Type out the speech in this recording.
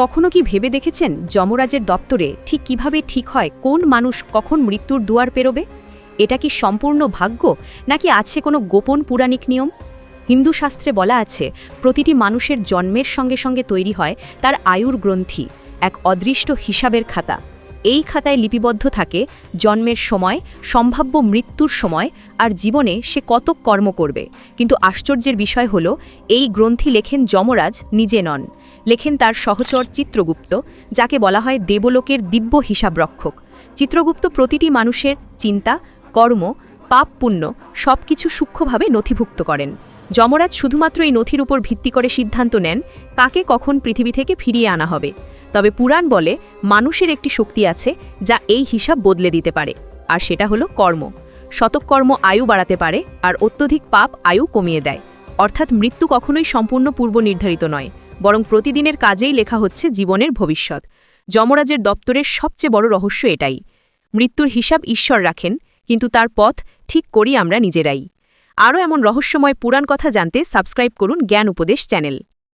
কখনো কি ভেবে দেখেছেন যমরাজের দপ্তরে ঠিক কীভাবে ঠিক হয় কোন মানুষ কখন মৃত্যুর দুয়ার পেরোবে? এটা কি সম্পূর্ণ ভাগ্য, নাকি আছে কোনো গোপন পুরাণিক নিয়ম? হিন্দু শাস্ত্রে বলা আছে, প্রতিটি মানুষের জন্মের সঙ্গে সঙ্গে তৈরি হয় তার আয়ুর গ্রন্থি, এক অদৃষ্ট হিসাবের খাতা। এই খাতায় লিপিবদ্ধ থাকে জন্মের সময়, সম্ভাব্য মৃত্যুর সময় আর জীবনে সে কত কর্ম করবে। কিন্তু আশ্চর্যের বিষয় হল, এই গ্রন্থি লেখেন যমরাজ নিজে নন। লেখেন তার সহচর চিত্রগুপ্ত, যাকে বলা হয় দেবলোকের দিব্য হিসাবরক্ষক। চিত্রগুপ্ত প্রতিটি মানুষের চিন্তা, কর্ম, পাপ পুণ্য সব কিছু সূক্ষ্মভাবে নথিভুক্ত করেন। যমরাজ শুধুমাত্র এই নথির উপর ভিত্তি করে সিদ্ধান্ত নেন কাকে কখন পৃথিবী থেকে ফিরিয়ে আনা হবে। তবে পুরাণ বলে মানুষের একটি শক্তি আছে যা এই হিসাব বদলে দিতে পারে, আর সেটা হলো কর্ম। শতকর্ম আয়ু বাড়াতে পারে, আর অত্যধিক পাপ আয়ু কমিয়ে দেয়। অর্থাৎ মৃত্যু কখনোই সম্পূর্ণ পূর্ব নির্ধারিত নয়, বরং প্রতিদিনের কাজেই লেখা হচ্ছে জীবনের ভবিষ্যৎ। যমরাজের দপ্তরের সবচেয়ে বড় রহস্য এটাই। মৃত্যুর হিসাব ঈশ্বর রাখেন, কিন্তু তার পথ ঠিক করি আমরা নিজেরাই। আরও এমন রহস্যময় পুরাণ কথা জানতে সাবস্ক্রাইব করুন জ্ঞান উপদেশ চ্যানেল।